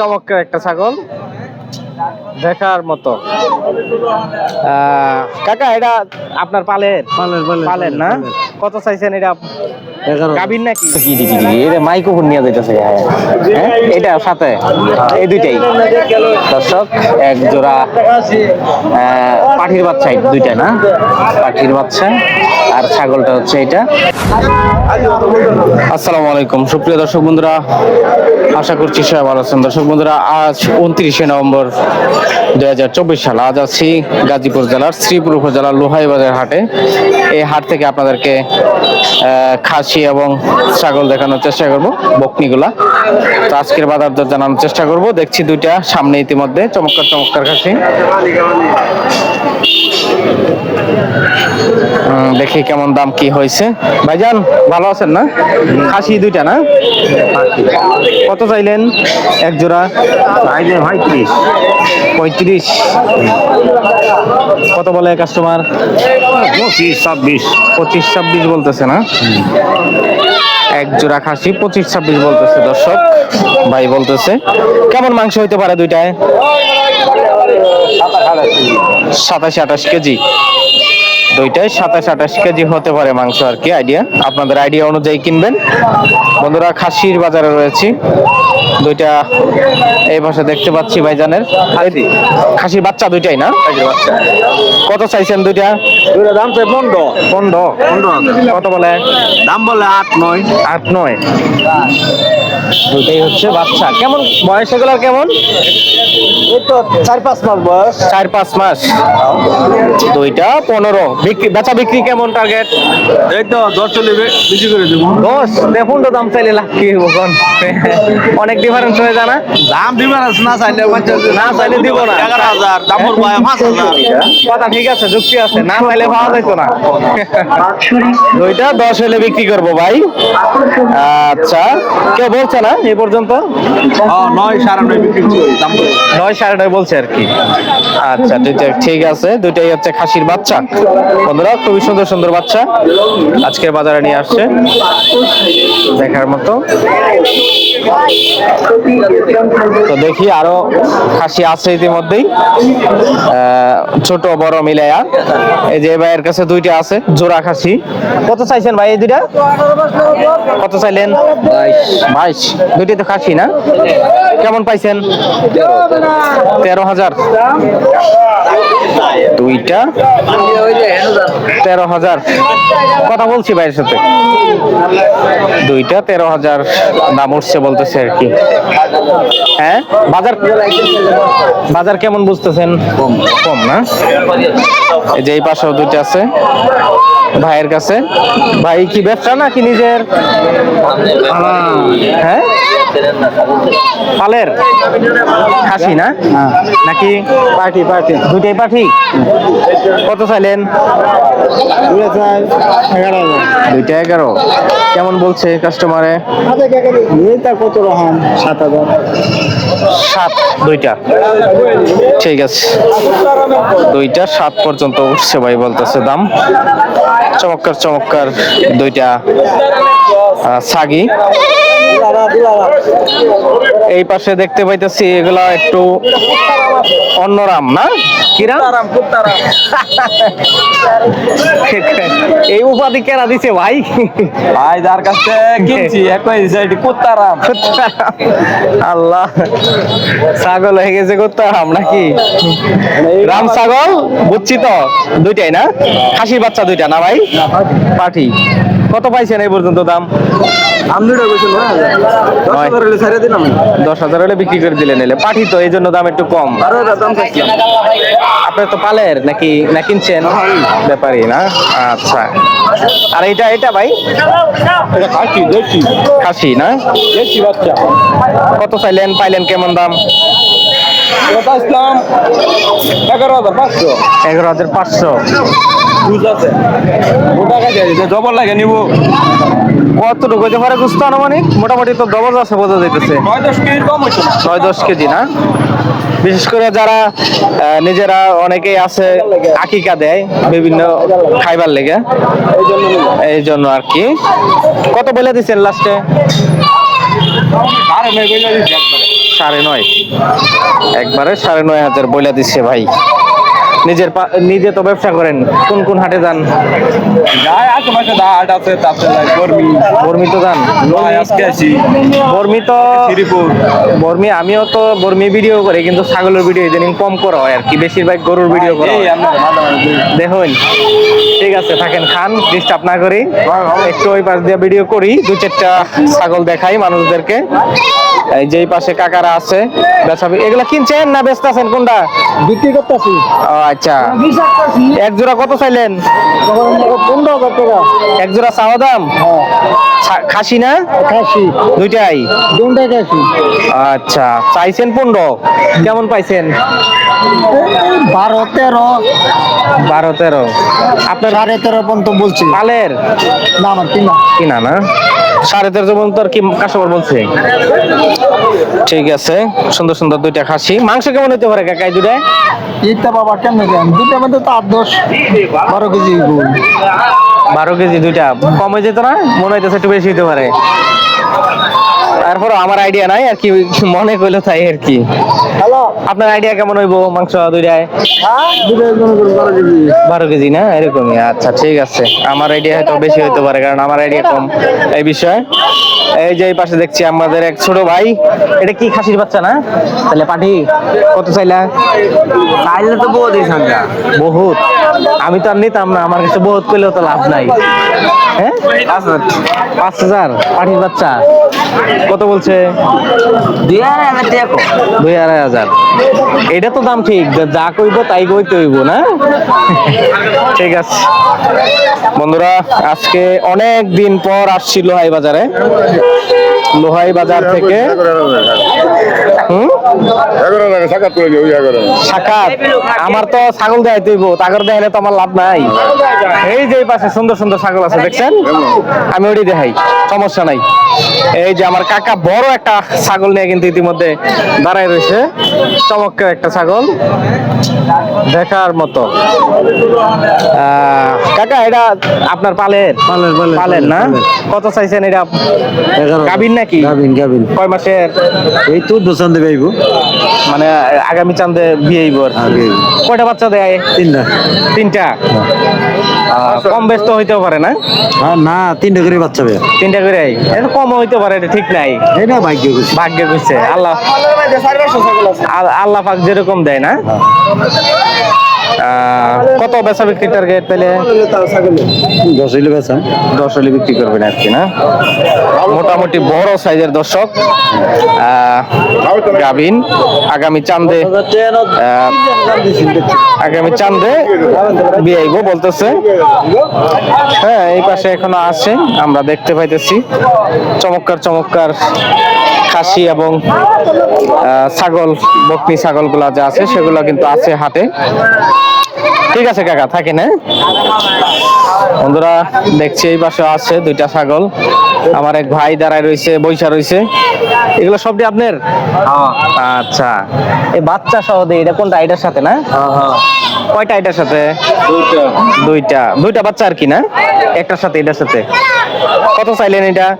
চমৎকার একটা ছাগল। দেখার মতো। কাকা এটা আপনার পালের? পালের, না? কত চাইছেন এটা? মাইক্রোফোন নিয়ে যাইতেছে হ্যাঁ। এটা সাথে? এই দুইটাই। দর্শক এক জোড়া আহ, পাঠির বাচ্চা এই দুইটা না? পাঠির বাচ্চা। আর ছাগলটা হচ্ছে এটা। আসসালামু আলাইকুম। সুপ্রিয় দর্শক বন্ধুরা, আশা করছি সবাই ভালো আছেন। দর্শক বন্ধুরা, আজ উনত্রিশে নভেম্বর দুই হাজার চব্বিশ সাল। আজ আছি গাজীপুর জেলার শ্রীপুর উপজেলার লোহাই বাজার হাটে। এই হাট থেকে আপনাদেরকে খাসি এবং ছাগল দেখানোর চেষ্টা করব, বকনিগুলা। তো আজকের বাজার দর জানানোর চেষ্টা করব। দেখছি দুইটা, সামনে ইতিমধ্যে চমৎকার চমৎকার খাসি। দেখি কেমন দাম কি হয়েছে। ভাইজান ভালো আছেন না? খাসি দুইটা না? কত চাইলেন? এক জোড়া? ভাই ত্রিশ। পঁয়ত্রিশ। কত বলে কাস্টমার পঁচিশ ছাব্বিশ। পঁচিশ ছাব্বিশ বলতেছে না? এক জোড়া খাসি পঁচিশ ছাব্বিশ বলতেছে দর্শক। ভাই বলতেছে কেমন মাংস হইতে পারে দুইটায়? সাতাশ আঠাশ কেজি। দুইটায় সাতাশ আঠাশ কেজি হতে পারে মাংস আর কি আইডিয়া আপনাদের আইডিয়া অনুযায়ী কিনবেন। বন্ধুরা খাসির বাজারে রয়েছি। দুইটা এই পাশে দেখতে পাচ্ছি ভাইজানের। খাসির বাচ্চা দুইটাই না? কত চাইছেন দুইটা? দুইটা দাম চাই পনেরো। পনেরো। পনেরো কত বলে? দাম বলে আট নয়। আট নয়। দুইটাই হচ্ছে বাচ্চা। কেমন বয়স এগুলার কেমন? এই তো চার পাঁচ মাস বয়স। চার পাঁচ মাস। দুইটা পনেরো। বিক্রি বেচা বিক্রি কেমন টার্গেট এই তো দশ চল্লিশ বেশি করে দেবো। দশ? দেখুন তো দাম চাইলে লাভ কি হব অনেক ডিফারেন্স হয়ে যায় না? দাম ডিফারেন্স না চাইলে না চাইলে দিব না। এগারো হাজার দাম পাঁচ হাজার। কথা ঠিক আছে যুক্তি আছে। না চাইলে পাওয়া যাইতো না। দুইটা দশ হলে বিক্রি করব ভাই। আচ্ছা কেউ বলছে না এই পর্যন্ত? নয় সাড়ে নয় বিক্রি করছি দাম বলে। নয় সাড়ে নয় বলছে আর কি। আচ্ছা দুইটা ঠিক আছে দুইটাই হচ্ছে খাসির বাচ্চা। বন্ধুরা খুবই সুন্দর সুন্দর বাচ্চা আজকের বাজারে নিয়ে আসছে। দেখার মতো। তো দেখি আরও খাসি আছে ইতিমধ্যেই। ছোট বড় মিলাইয়া। এই যে ভাইয়ের কাছে দুইটা আছে জোড়া খাসি। কত চাইছেন ভাই এই দুইটা? কত চাইলেন? বাইশ। দুইটাই তো খাসি না? কেমন পাইছেন? তেরো হাজার। দুইটা? তেরো হাজার। কথা বলছি ভাইয়ের সাথে। দুইটা তেরো হাজার। দাম উঠছে বলতেছে আর কি। হ্যাঁ? বাজার বাজার কেমন বুঝতেছেন? কম। কম না? এই যে এই পাশেও দুইটা আছে। ভাইয়ের কাছে। ভাই কি ব্যবসা নাকি নিজের? হ্যাঁ? পালের খাসি না? নাকি পার্টি পার্টি। দুইটাই পার্টি? কত চাইলেন? দুইটা এগারো কেমন বলছে কাস্টমারে কত রকম? সাত হাজার। সাত দুইটা। ঠিক আছে। দুইটা সাত পর্যন্ত উঠছে ভাই বলতেছে দাম। চমৎকার চমৎকার দুইটা। ছাগি এই পাশে দেখতে পাইতেছি এগুলা একটু অন্যরাম না? কিরাম এই উপাধি কেনা দিছে ভাই? ভাই যার কাছে কিনছি একই এটি কুত্তারাম আল্লাহ ছাগল হয়ে গেছে করতাম নাকি? রাম ছাগল বুঝছি তো দুইটাই না? খাসির বাচ্চা দুইটা না ভাই? পাঠি। কত পাইছেন এই পর্যন্ত দাম? হাজার দশ। হাজার হলে দশ বিক্রি করে দিলে নিলে পাঠি তো এই জন্য দাম একটু কম। আপনার তো পালের নাকি না কিনছেন? ব্যাপারই না? আচ্ছা। আর এটা এটা ভাই? এটা খাসি দেখছি খাসি না? দেখছি বাচ্চা। কত চাইলেন পাইলেন কেমন দাম? এগারো হাজার পাঁচশো। এগারো হাজার পাঁচশো। বুঝ আছে। গোটা কাছে আছে জবর লাগে নিব। কতটুকু হইতে পারে বুঝতে আনুমানিক? মোটামুটি তো আছে বোঝা যাইতেছে। নয় দশ কম কেজি না? বিশেষ করে যারা নিজেরা অনেকেই আছে আকিকা দেয় বিভিন্ন খাইবার লেগে। এই জন্য আর কি। কত বলে দিচ্ছেন লাস্টে? সাড়ে নয় একবারে। সাড়ে নয়। হাজার বইলা দিচ্ছে ভাই। নিজের নিজে তো ব্যবসা করেন কোন কোন হাটে যান? যাই আশেপাশে দা হাট আছে তারপরে যাই কর্মী বর্মি তো যান? আজকে আসি। বর্মি তো শ্রীপুর। বর্মি আমিও তো বর্মি ভিডিও করি কিন্তু ছাগলের ভিডিও ইদানিং কম করা হয় আর কি বেশিরভাগ গরুর ভিডিও করা হয়। দেখুন ঠিক আছে থাকেন খান ডিস্টার্ব না করি। একটু ওই পাশ দিয়ে ভিডিও করি দু চারটা ছাগল দেখাই মানুষদেরকে। এই যে পাশে কাকারা আছে বেচাবি এগুলা কিনছেন না বেচতেছেন কোনটা? বিক্রি করতেছি। আচ্ছা। এক জোড়া কত চাইলেন? পনেরো হাজার টাকা এক জোড়া চাওয়া দাম? খাসি না? খাসি। দুইটাই? দুটাই খাসি। আচ্ছা চাইছেন পনেরো? কেমন পাইছেন? বারো তেরো। বারো তেরো। আপনার সাড়ে তেরো পর্যন্ত বলছি। পালের? না আমার কিনা কিনা না সাড়ে তেরোশো পর্যন্ত আর কি কাস্টমার বলছে। ঠিক আছে সুন্দর সুন্দর দুইটা খাসি। মাংস কেমন হইতে পারে কাকাই দুটা ইটা বাবা কেমন দেন? দুইটা মধ্যে তো আট দশ বারো কেজি বারো কেজি দুইটা। কমে যেত না? মনে হইতেছে একটু বেশি হইতে পারে। তারপর আমার আইডিয়া নাই আর কি মনে কইলো তাই আর কি। আপনার আইডিয়া কেমন হইবো? মাংস দুইটায়? হ্যাঁ বারো কেজি। না? এরকমই? আচ্ছা ঠিক আছে। আমার আইডিয়া হয়তো বেশি হইতে পারে কারণ আমার আইডিয়া কম। এই বিষয়ে এই যে এই পাশে দেখছি আমাদের এক ছোট ভাই। এটা কি খাসির বাচ্চা না? তাহলে পাঠি কত চাইলা? চাইলে তো বহুত বহুত? আমি তো আর নিতাম না আমার কাছে বহুত পেলেও তো লাভ নাই। হ্যাঁ? পাঁচ হাজার পাঠির বাচ্চা। কত বলছে? দুই আড়াই হাজার এটা তো দাম ঠিক যা- যা কইব তাই কইতে হইব না? ঠিক আছে। বন্ধুরা আজকে অনেক দিন পর আসছিল হাই বাজারে। লোহাই বাজার থেকে সাকাত দিও ওই এগারো সাক্ষাৎ আমার তো ছাগল দেয় তুইব তাগর দেখাইলে তো আমার লাভ নাই। এই যে পাশে সুন্দর সুন্দর ছাগল আছে দেখছেন? আমি ওটি দেখাই সমস্যা নাই। এই যে আমার কাকা বড় একটা ছাগল নিয়ে কিন্তু ইতিমধ্যে দাঁড়ায় রয়েছে চমৎকার একটা ছাগল দেখার মতো। আহ, কাকা এটা আপনার পালের? পালের, না? কত চাইছেন এটা? গাবিন নাকি? গাবিন গাবিন। কয় মাসের? এই তো দোকান দেবে আইব। মানে আগামী চান্দে বিয়ে হইব আর আগে। কয়টা বাচ্চা দেয় তিনটা। তিনটা? আহ, কম ব্যস্ত হইতেও পারে না? হ্যাঁ না তিনটা করে বাচ্চা হবে তিনটা করে আই এটা কম হইতে পারে এটা ঠিক নাই। এটা ভাগ্য খুশি। ভাগ্য করছে আল্লাহ আল- আল্লাহ পাক যেরকম দেয় না? আহ, কত বেচা বিক্রি টার্গেট পেলে? দশ হইলে বেচাম দশ হলে বিক্রি করবেন আর কি না? মোটামুটি বড় সাইজের দর্শক গাভিন। আগামী চান্দে আগামী চান্দে বিয়ে আইবো বলতেছে। হ্যাঁ এই পাশে এখনও আছে আমরা দেখতে পাইতেছি। চমৎকার চমৎকার খাসি এবং ছাগল বকনি ছাগলগুলা যা আছে সেগুলো কিন্তু আছে হাটে। ঠিক আছে কাকা থাকেন হ্যাঁ? বন্ধুরা দেখছি এই পাশে আছে দুইটা ছাগল। আমার এক ভাই দাঁড়ায় রয়েছে বৈশা রয়েছে। এগুলো সবটি আপনার? আচ্ছা। এই বাচ্চা সহ দিয়ে এটা কোনটা? এটার সাথে না? কয়টা এটার সাথে? দুইটা। দুইটা। বাচ্চা আর কি না? একটার সাথে এটার সাথে। কত চাইলেন এটা? না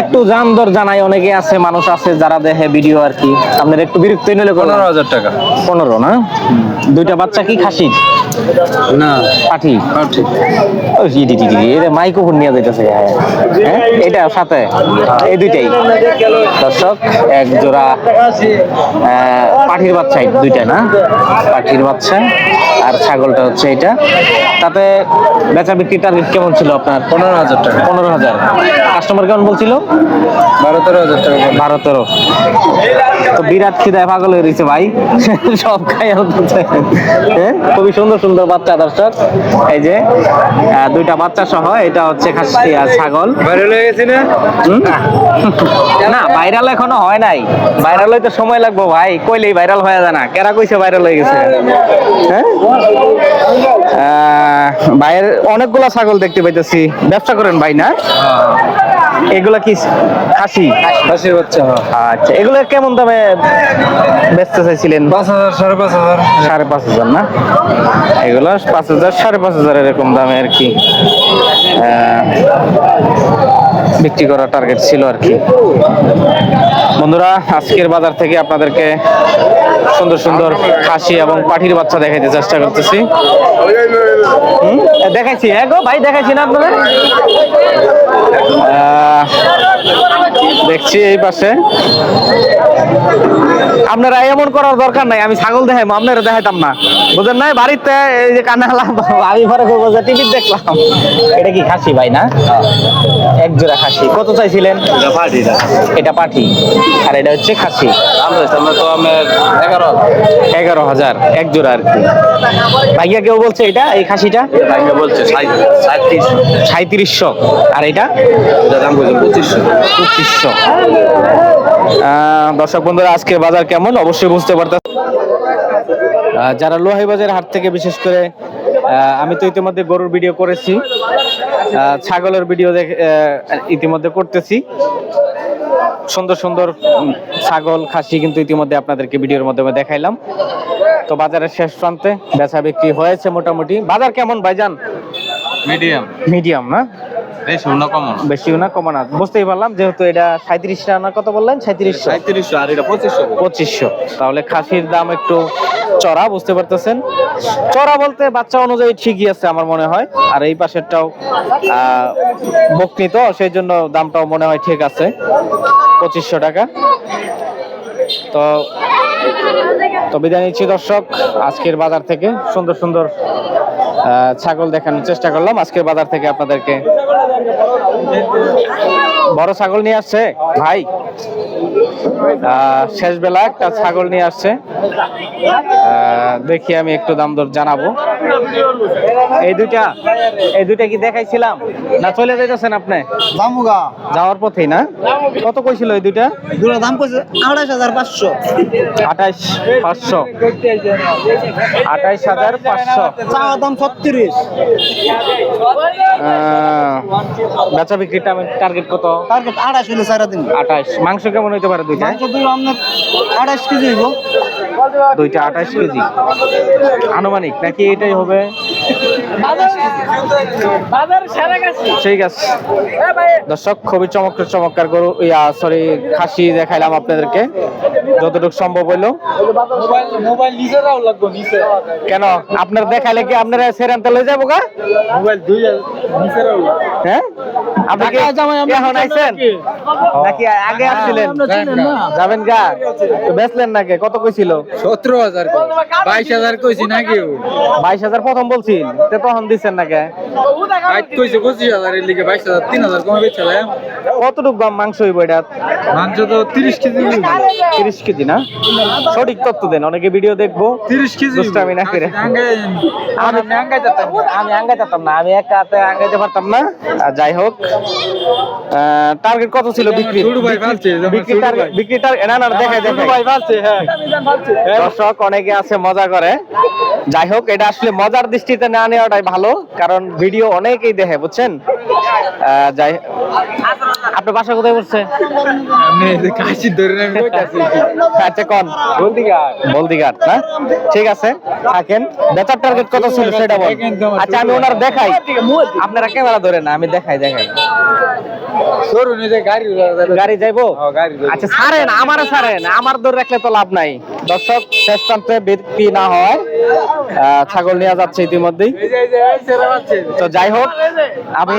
একটু জান দর জানাই অনেকে আছে মানুষ আছে যারা দেখে ভিডিও আর কি। আপনার একটু বিরক্ত নিলে পনেরো হাজার টাকা। পনেরো না? দুইটা বাচ্চা কি খাসি না। পাঠি। ওই ইডি টিডি এটা মাইক্রোফোন নিয়ে যাইতেছে হ্যাঁ। এটা সাথে? এই দুইটাই। দর্শক এক জোড়া পাঠির বাচ্চা দুইটা না? পাঠির বাচ্চা আর ছাগলটা হচ্ছে এটা। তাতে বেচা বিক্রি টার্গেট কেমন ছিল আপনার? পনেরো হাজার টাকা। পনেরো হাজার। কাস্টমার কেমন বলছিল? বারো তেরো হাজার টাকা। বারো তেরো তো বিরাট খিদায় পাগল হয়ে রয়েছে ভাই। সব খাই হ্যাঁ? খুবই সুন্দর সুন্দর বাচ্চা দর্শক। এই যে দুইটা বাচ্চা সহ এটা হচ্ছে খাসি আর ছাগল। ভাইরাল হয়ে গেছে না? না ভাইরাল এখনও হয় নাই। ভাইরাল হইতে সময় লাগবো ভাই। কইলেই ভাইরাল হয়ে যায় না। কেরা কইছে ভাইরাল হয়ে গেছে? ভাইয়ের অনেকগুলা ছাগল দেখতে পাইতেছি। ব্যবসা করেন ভাই না? এগুলা কি খাসি? খাসির বাচ্চা আচ্ছা এগুলো কেমন দামে বেচতে চাইছিলেন? পাঁচ হাজার সাড়ে পাঁচ হাজার। সাড়ে পাঁচ হাজার না? এগুলো পাঁচ হাজার সাড়ে পাঁচ হাজার এরকম দামে আর কি। বিক্রি করার টার্গেট ছিল আর কি। বন্ধুরা আজকের বাজার থেকে আপনাদেরকে সুন্দর সুন্দর খাসি এবং পাখির বাচ্চা দেখাইতে চেষ্টা করতেছি। হুম? দেখাইছি হ্যাঁ গো ভাই দেখাইছি না আপনাদের? দেখছি এই পাশে। আপনারা এমন করার দরকার নাই আমি ছাগল দেখাইবো আপনারা দেখাইতাম না। বুঝেন নাই? বাড়িতে এই যে কান্না আমি পরে করব যে টিভি দেখলাম। এটা কি খাসি ভাই না? এক জোড়া খাসি। কত চাইছিলেন? এটা পাঠি আর এটা হচ্ছে খাসি। আমরা আমরা তো আমার এগারো হাজার। এক জোড়া আর কি। ভাইয়া কেউ বলছে এটা এই খাসিটা? ভাইকে বলছে সাঁত্রিশশো আর এটা? দাম বলছে পঁচিশশো। পঁচিশশো। দর্শক বন্ধুরা আজকে বাজার কেমন? অবশ্যই বুঝতে পারতেন যারা লোহাই বাজার হাট থেকে বিশেষ করে আমি তো ইতিমধ্যে গরুর ভিডিও করেছি। ছাগলের ভিডিও ইতিমধ্যে করতেছি। সুন্দর সুন্দর ছাগল খাসি কিন্তু ইতিমধ্যে আপনাদেরকে ভিডিওর মাধ্যমে দেখাইলাম। তো বাজারের শেষ প্রান্তে বেচা বিক্রি হয়েছে মোটামুটি। বাজার কেমন ভাইজান? মিডিয়াম। মিডিয়াম না? বেশি না বেশিও বুঝতেই পারলাম যেহেতু এটা সাঁত্রিশ না কত বললেন? সাঁত্রিশশো সাঁত্রিশশো আর এটা পঁচিশশো। পঁচিশশো। তাহলে খাসির দাম একটু চড়া বুঝতে পারতেছেন? চড়া বলতে বাচ্চা অনুযায়ী ঠিকই আছে আমার মনে হয়। আর এই পাশেরটাও আহ, বকনি তো সেই জন্য দামটাও মনে হয় ঠিক আছে। পঁচিশশো টাকা। তো তো বিদায় নিচ্ছি দর্শক, আজকের বাজার থেকে সুন্দর সুন্দর ছাগল দেখানোর চেষ্টা করলাম। আজকের বাজার থেকে আপনাদেরকে বড় ছাগল নিয়ে আসছে, ভাই। শেষ বেলা একটা ছাগল নিয়ে আসছে। দেখি আমি একটু দাম দর জানাব। এই দুইটা এই দুইটা কি দেখাইছিলাম? না চলে যাইতেছেন আপনি? দামুগা। যাওয়ার পথেই না? কত কইছিল এই দুইটা? দুটো দাম কইছে আড়াইশ হাজার পাঁচশো। আঠাইশ পাঁচশো। আঠাইশ হাজার পাঁচশো। চাওয়ার দাম ছত্রিশ। বেচা বিক্রিটা টার্গেট কত? টার্গেট আড়াইশ হইলে সারা দিন। আঠাইশ। মাংস কেমন হইতে পারে দুইটা? মাংস দুটো আপনার আড়াইশ কেজি হইব। দুইটা আঠাইশ কেজি। আনুমানিক নাকি এটাই হবে? ঠিক আছে। দর্শক খুবই চমৎকার চমৎকার গরু ইয়া সরি খাসি দেখাইলাম আপনাদেরকে। যতটুকু সম্ভব হইল। মোবাইল নিচে রাও লাগবো নিচে। কেন? আপনার দেখাইলে কি আপনারা সেরান্তে লয়ে যাব গা? মোবাইল দুই হ্যাঁ? আপনি কি এখন আইছেন? নাকি আগে আসছিলেন? যাবেন গা। তো বেচলেন নাকি? কত কইছিল? সতেরো হাজার বাইশ হাজার কইছি না কেউ বাইশ হাজার প্রথম বলছিল তো তখন দিচ্ছেন নাকি? বাইশ কইছে পঁচিশ হাজার এর লিগে বাইশ হাজার তিন হাজার কমে বেচলাম কতটুকু মাংস হইব এটা? মাংস তো তিরিশ কেজি তিরিশ কেজি না? সঠিক তথ্য দেন অনেকে ভিডিও দেখব। তিরিশ কেজি না করে। আমি আঙ্গাই যেতাম আমি আঙ্গাই না আমি একা হাতে আঙ্গাইতে পারতাম না। আর যাই হোক। টার্গেট কত ছিল বিক্রি। ছোট ভাই ফালছে, যেমন বিক্রি ছোট টার্গেট ভাই। বিক্রি টার্গেট না না দেখাই দেখাই হ্যাঁ। দর্শক অনেকে আছে মজা করে। যাই হোক এটা আসলে মজার দৃষ্টিতে না নেওয়াটাই ভালো কারণ ভিডিও অনেকেই দেখে বুঝছেন? যাই আপনার বাসা কোথায় পড়ছে? কাশি ধরে আচ্ছা কোন? বলদিঘাট না? ঠিক আছে থাকেন। বেচার টার্গেট কত ছিল সেটা বল। আচ্ছা আমি ওনার দেখাই। আপনারা ক্যামেরা ধরে না আমি দেখাই দেখাই। সরু নিজে গাড়ি গাড়ি যাইবো। আচ্ছা ছাড়েন আমার ছাড়েন। আমার দৌড় রাখলে তো লাভ নাই। দর্শক শেষ প্রান্তে বিক্রি না হয় ছাগল নিয়ে যাচ্ছে ইতিমধ্যেই। তো যাই হোক আমি